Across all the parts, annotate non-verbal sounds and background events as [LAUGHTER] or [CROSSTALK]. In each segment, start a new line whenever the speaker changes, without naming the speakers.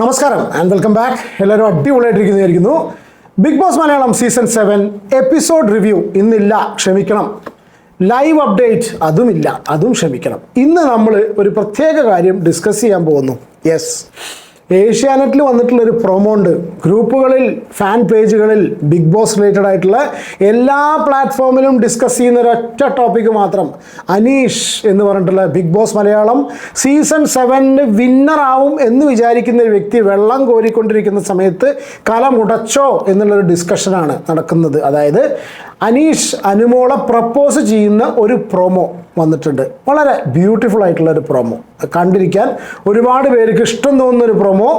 നമസ്കാരം and welcome back എല്ലാവരും അടിപൊളിയായിട്ടിരിക്കുന്നതായിരിക്കുന്നു. Big boss Malayalam season seven episode review ഇന്നില്ല ക്ഷമിക്കണം. ലൈവ് അപ്ഡേറ്റ് അതുമില്ല അതും ക്ഷമിക്കണം. ഇന്ന് നമ്മൾ ഒരു പ്രത്യേക കാര്യം ഡിസ്കസ് ചെയ്യാൻ പോകുന്നു. യെസ് ഏഷ്യാനെറ്റിൽ വന്നിട്ടുള്ള ഒരു പ്രൊമോ ഉണ്ട്. ഗ്രൂപ്പുകളിൽ ഫാൻ പേജുകളിൽ ബിഗ് ബോസ് റിലേറ്റഡ് ആയിട്ടുള്ള എല്ലാ പ്ലാറ്റ്ഫോമിലും ഡിസ്കസ് ചെയ്യുന്ന ഒരൊറ്റ ടോപ്പിക്ക് മാത്രം അനീഷ് എന്ന് പറഞ്ഞിട്ടുള്ള ബിഗ് ബോസ് മലയാളം സീസൺ സെവനിന് വിന്നർ ആവും എന്ന് വിചാരിക്കുന്ന ഒരു വ്യക്തി വെള്ളം കോരിക്കൊണ്ടിരിക്കുന്ന സമയത്ത് കലമുടച്ചോ എന്നുള്ളൊരു ഡിസ്കഷനാണ് നടക്കുന്നത്. അതായത് അനീഷ് അനുമോളെ പ്രപ്പോസ് ചെയ്യുന്ന ഒരു പ്രൊമോ വന്നിട്ടുണ്ട്. വളരെ ബ്യൂട്ടിഫുൾ ആയിട്ടുള്ള ഒരു പ്രൊമോ കണ്ടിരിക്കാൻ ഒരുപാട് പേർക്ക് ഇഷ്ടം തോന്നുന്ന ഒരു പ്രൊമോ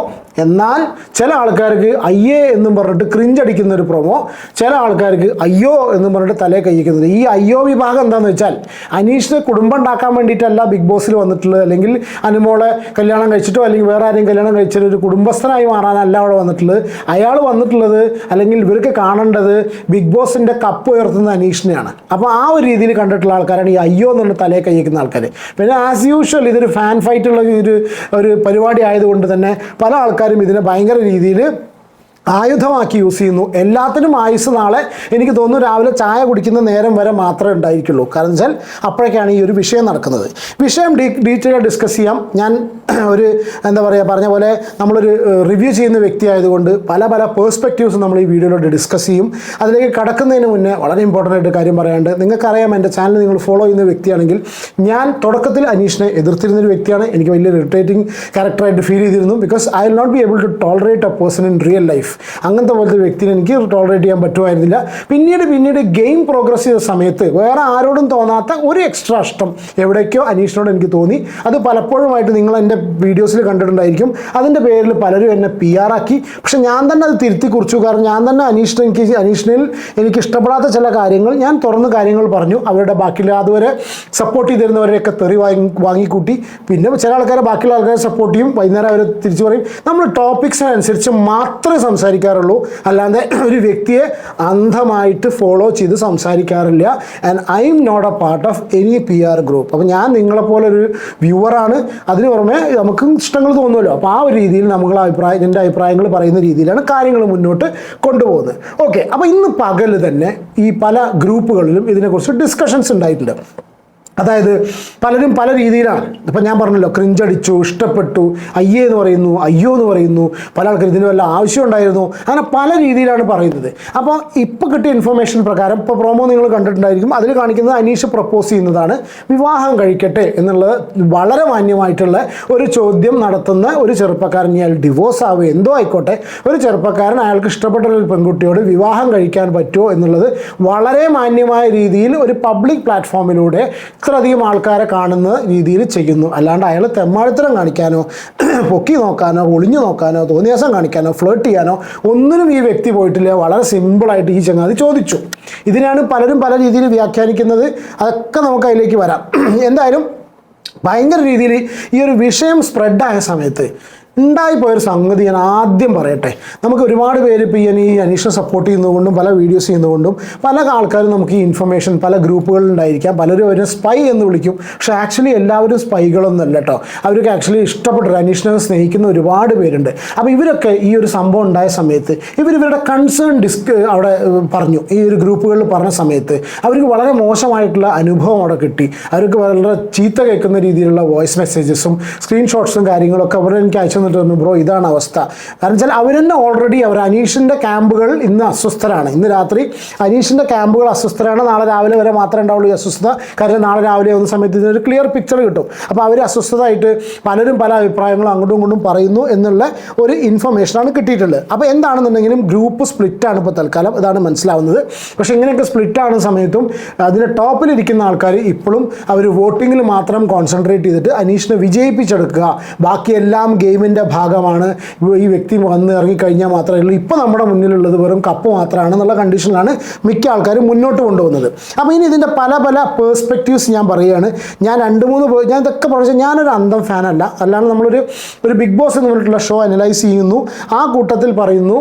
എന്നാൽ ചില ആൾക്കാർക്ക് അയ്യേ എന്നും പറഞ്ഞിട്ട് ക്രിഞ്ചടിക്കുന്ന ഒരു പ്രൊമോ ചില ആൾക്കാർക്ക് അയ്യോ എന്നും പറഞ്ഞിട്ട് തലേ കയ്യിക്കുന്നത് ഈ അയ്യോ വിഭാഗം എന്താണെന്ന് വെച്ചാൽ അനീഷിന് കുടുംബം ഉണ്ടാക്കാൻ വേണ്ടിയിട്ടല്ല ബിഗ് ബോസിൽ വന്നിട്ടുള്ളത്. അല്ലെങ്കിൽ അനുമോളെ കല്യാണം കഴിച്ചിട്ടോ അല്ലെങ്കിൽ വേറെ ആരെയും കല്യാണം കഴിച്ചിട്ട് ഒരു കുടുംബസ്ഥനായി മാറാനല്ല അവിടെ വന്നിട്ടുള്ളത്. അയാൾ വന്നിട്ടുള്ളത് അല്ലെങ്കിൽ ഇവർക്ക് കാണേണ്ടത് ബിഗ് ബോസിന്റെ കപ്പ് ഉയർത്തുന്ന അനീഷിനെയാണ്. അപ്പോൾ ആ ഒരു രീതിയിൽ കണ്ടിട്ടുള്ള ആൾക്കാരാണ് ഈ അയ്യോ എന്ന് പറഞ്ഞ് തലേ കയ്യിക്കുന്ന ആൾക്കാർ പിന്നെ ആസ് യൂഷ്വൽ ഇതൊരു ഫാൻ ഫൈറ്റുള്ള ഒരു ഒരു പരിപാടി ആയതുകൊണ്ട് തന്നെ പല ആൾക്കാരും ഇതിനെ ഭയങ്കര രീതിയിൽ ആയുധമാക്കി യൂസ് ചെയ്യുന്നു. എല്ലാത്തിനും ആയുസ് നാളെ എനിക്ക് തോന്നുന്നു രാവിലെ ചായ കുടിക്കുന്ന നേരം വരെ മാത്രമേ ഉണ്ടായിരിക്കുള്ളൂ. കാരണം വെച്ചാൽ അപ്പോഴേക്കാണ് ഈ ഒരു വിഷയം നടക്കുന്നത്. വിഷയം ഡീ ഡീറ്റെയിൽ ഡിസ്കസ് ചെയ്യാം. ഞാൻ [CLEARS THROAT] ഒരു എന്താ പറയുക പറഞ്ഞ പോലെ നമ്മളൊരു റിവ്യൂ ചെയ്യുന്ന വ്യക്തി ആയതുകൊണ്ട് പല പല പേഴ്സ്പെക്റ്റീവ്സ് നമ്മൾ ഈ വീഡിയോയിലൂടെ ഡിസ്കസ് ചെയ്യും. അതിലേക്ക് കടക്കുന്നതിന് മുന്നേ വളരെ ഇമ്പോർട്ടന്റ് ആയിട്ട് കാര്യം പറയാണ്ട് നിങ്ങൾക്കറിയാം എന്റെ ചാനൽ നിങ്ങൾ ഫോളോ ചെയ്യുന്ന വ്യക്തിയാണെങ്കിൽ ഞാൻ തുടക്കത്തിൽ അനീഷിനെ എതിർത്തിരുന്ന ഒരു വ്യക്തിയാണ്. എനിക്ക് വലിയ ഇറിറ്റേറ്റിംഗ് ക്യാരക്ടറായിട്ട് ഫീൽ ചെയ്തിരുന്നു. Because I will not be able to tolerate a person in real life അങ്ങനത്തെ പോലത്തെ വ്യക്തിനെ എനിക്ക് ടോളറേറ്റ് ചെയ്യാൻ പറ്റുമായിരുന്നില്ല. പിന്നീട് പിന്നീട് ഗെയിം പ്രോഗ്രസ് ചെയ്ത സമയത്ത് വേറെ ആരോടും തോന്നാത്ത ഒരു എക്സ്ട്രാ ഇഷ്ടം എവിടേക്കോ അനീഷിനോട് എനിക്ക് തോന്നി. അത് പലപ്പോഴുമായിട്ട് നിങ്ങൾ എന്റെ വീഡിയോസിൽ കണ്ടിട്ടുണ്ടായിരിക്കും. അതിന്റെ പേരിൽ പലരും എന്നെ പി ആർ ആക്കി. പക്ഷെ ഞാൻ തന്നെ അത് തിരുത്തി കുറിച്ചു. കാരണം ഞാൻ തന്നെ അനീഷിനെ എനിക്ക് അനീഷിനിൽ എനിക്ക് ഇഷ്ടപ്പെടാത്ത ചില കാര്യങ്ങൾ ഞാൻ തുറന്ന് കാര്യങ്ങൾ പറഞ്ഞു. അവരുടെ ബാക്കിയുള്ള അതുവരെ സപ്പോർട്ട് ചെയ്തിരുന്നവരെയൊക്കെ തെറി വാങ്ങി വാങ്ങിക്കൂട്ടി. പിന്നെ ചില ആൾക്കാരെ ബാക്കിയുള്ള ആൾക്കാരെ സപ്പോർട്ട് ചെയ്യും. വൈകുന്നേരം അവർ തിരിച്ചു പറയും. നമ്മൾ ടോപ്പിക്സിനനുസരിച്ച് മാത്രമേ സംസാരിക്കാറുള്ളൂ. അല്ലാതെ [CLEARS THROAT] ഒരു വ്യക്തിയെ അന്ധമായിട്ട് ഫോളോ ചെയ്ത് സംസാരിക്കാറില്ല. And I'm not a part of any P R group അപ്പോൾ ഞാൻ നിങ്ങളെപ്പോലെ ഒരു വ്യൂവറാണ് അതിന് പുറമെ നമുക്കും ഇഷ്ടങ്ങൾ തോന്നുമല്ലോ. അപ്പോൾ ആ ഒരു രീതിയിൽ നമ്മൾ അഭിപ്രായം എന്റെ അഭിപ്രായങ്ങൾ പറയുന്ന രീതിയിലാണ് കാര്യങ്ങൾ മുന്നോട്ട് കൊണ്ടുപോകുന്നത്. ഓക്കെ അപ്പോൾ ഇന്ന് പകൽ തന്നെ ഈ പല ഗ്രൂപ്പുകളിലും ഇതിനെക്കുറിച്ച് ഡിസ്കഷൻസ് ഉണ്ടായിട്ടുണ്ട്. അതായത് പലരും പല രീതിയിലാണ്. ഇപ്പം ഞാൻ പറഞ്ഞല്ലോ ക്രിഞ്ചടിച്ചു ഇഷ്ടപ്പെട്ടു അയ്യേ എന്ന് പറയുന്നു അയ്യോ എന്ന് പറയുന്നു പല ആൾക്കാർ ഇതിന് വല്ല ആവശ്യം ഉണ്ടായിരുന്നു അങ്ങനെ പല രീതിയിലാണ് പറയുന്നത്. അപ്പോൾ ഇപ്പോൾ കിട്ടിയ ഇൻഫർമേഷൻ പ്രകാരം ഇപ്പോൾ പ്രോമോ നിങ്ങൾ കണ്ടിട്ടുണ്ടായിരിക്കും അതിൽ കാണിക്കുന്നത് അനീഷ് പ്രപ്പോസ് ചെയ്യുന്നതാണ് വിവാഹം കഴിക്കട്ടെ എന്നുള്ളത് വളരെ മാന്യമായിട്ടുള്ള ഒരു ചോദ്യം നടത്തുന്ന ഒരു ചെറുപ്പക്കാരൻ അയാൾ ഡിവോഴ്സ് ആവുക എന്തോ ആയിക്കോട്ടെ ഒരു ചെറുപ്പക്കാരൻ അയാൾക്ക് ഇഷ്ടപ്പെട്ട ഒരു പെൺകുട്ടിയോട് വിവാഹം കഴിക്കാൻ പറ്റുമോ എന്നുള്ളത് വളരെ മാന്യമായ രീതിയിൽ ഒരു പബ്ലിക് പ്ലാറ്റ്ഫോമിലൂടെ ഇത്രയധികം ആൾക്കാരെ കാണുന്ന രീതിയിൽ ചെയ്യുന്നു. അല്ലാണ്ട് അയാൾ തെമ്മാഴത്തരം കാണിക്കാനോ [CLEARS THROAT] പൊക്കി നോക്കാനോ ഒളിഞ്ഞു നോക്കാനോ തോന്നിയാസം കാണിക്കാനോ ഫ്ലേട്ട് ചെയ്യാനോ ഒന്നിനും ഈ വ്യക്തി പോയിട്ടില്ല. വളരെ സിമ്പിളായിട്ട് ഈ ചങ്ങാതി ചോദിച്ചു. ഇതിനാണ് പലരും പല രീതിയിൽ വ്യാഖ്യാനിക്കുന്നത്. അതൊക്കെ നമുക്ക് അതിലേക്ക് വരാം. [CLEARS THROAT] എന്തായാലും ഭയങ്കര രീതിയിൽ ഈ ഒരു വിഷയം സ്പ്രെഡായ സമയത്ത് ഉണ്ടായിപ്പോയൊരു സംഗതി ഞാൻ ആദ്യം പറയട്ടെ. നമുക്ക് ഒരുപാട് പേര് ഇപ്പോൾ ഈ ഈ അനീഷിനെ സപ്പോർട്ട് ചെയ്യുന്നതുകൊണ്ടും പല വീഡിയോസ് ചെയ്യുന്നതുകൊണ്ടും പല ആൾക്കാരും നമുക്ക് ഈ ഇൻഫർമേഷൻ പല ഗ്രൂപ്പുകളിൽ ഉണ്ടായിരിക്കാം. പലരും അവരെ സ്പൈ എന്ന് വിളിക്കും. പക്ഷെ ആക്ച്വലി എല്ലാവരും സ്പൈകളൊന്നും അല്ല കേട്ടോ. അവർക്ക് ആക്ച്വലി ഇഷ്ടപ്പെട്ട അനീഷിനെ സ്നേഹിക്കുന്ന ഒരുപാട് പേരുണ്ട്. അപ്പോൾ ഇവരൊക്കെ ഈ ഒരു സംഭവം ഉണ്ടായ സമയത്ത് ഇവർ ഇവരുടെ കൺസേൺ ഡിസ്ക് അവിടെ പറഞ്ഞു. ഈ ഒരു ഗ്രൂപ്പുകളിൽ പറഞ്ഞ സമയത്ത് അവർക്ക് വളരെ മോശമായിട്ടുള്ള അനുഭവം അവിടെ കിട്ടി. അവർക്ക് വളരെ ചീത്ത കേൾക്കുന്ന രീതിയിലുള്ള വോയിസ് മെസ്സേജസും സ്ക്രീൻഷോട്ട്സും കാര്യങ്ങളൊക്കെ അവർ എനിക്ക് അയച്ചു തന്നിട്ട് പറഞ്ഞു ബ്രോ ഇതാണ് അവസ്ഥ. കാരണം വെച്ചാൽ അവർ തന്നെ ഓൾറെഡി അവർ അനീഷിന്റെ ക്യാമ്പുകൾ ഇന്ന് അസ്വസ്ഥരാണ്. ഇന്ന് രാത്രി അനീഷിന്റെ ക്യാമ്പുകൾ അസ്വസ്ഥരാണ്. നാളെ രാവിലെ വരെ മാത്രമേ ഉണ്ടാവുള്ളൂ ഈ അസ്വസ്ഥത. കാരണം നാളെ രാവിലെ ആവുന്ന സമയത്ത് ഇതിനൊരു ക്ലിയർ പിക്ചർ കിട്ടും. അപ്പോൾ അവർ അസ്വസ്ഥതായിട്ട് പലരും പല അഭിപ്രായങ്ങളും അങ്ങോട്ടും ഇങ്ങോട്ടും പറയുന്നു എന്നുള്ള ഒരു ഇൻഫർമേഷനാണ് കിട്ടിയിട്ടുള്ളത്. അപ്പോൾ എന്താണെന്നുണ്ടെങ്കിലും ഗ്രൂപ്പ് സ്പ്ലിറ്റാണ് ഇപ്പോൾ തൽക്കാലം. ഇതാണ് മനസ്സിലാവുന്നത്. പക്ഷേ ഇങ്ങനെയൊക്കെ സ്പ്ലിറ്റ് സമയത്തും അതിന്റെ ടോപ്പിലിരിക്കുന്ന ആൾക്കാർ ഇപ്പോഴും അവർ വോട്ടിങ്ങിൽ മാത്രം കോൺസെൻട്രേറ്റ് ചെയ്തിട്ട് അനീഷിനെ വിജയിപ്പിച്ചെടുക്കുക. ബാക്കിയെല്ലാം ഗെയിമിന്റെ ഭാഗമാണ്. ഈ വ്യക്തി വന്ന് ഇറങ്ങിക്കഴിഞ്ഞാൽ മാത്രമേ ഉള്ളൂ. ഇപ്പോൾ നമ്മുടെ മുന്നിലുള്ളത് വെറും കപ്പ് മാത്രമാണ് എന്നുള്ള കണ്ടീഷനിലാണ് മിക്ക ആൾക്കാരും മുന്നോട്ട് കൊണ്ടുപോകുന്നത്. അപ്പോൾ ഇനി ഇതിന്റെ പല പല പേഴ്സ്പെക്റ്റീവ്സ് ഞാൻ പറയുകയാണ്. ഞാൻ രണ്ട് മൂന്ന് ഞാൻ ഇതൊക്കെ പറഞ്ഞു ഞാനൊരു അന്തം ഫാനല്ല അല്ലാണ്ട് നമ്മളൊരു ഒരു ബിഗ് ബോസ് എന്ന് പറഞ്ഞിട്ടുള്ള ഷോ അനലൈസ് ചെയ്യുന്നു. ആ കൂട്ടത്തിൽ പറയുന്നു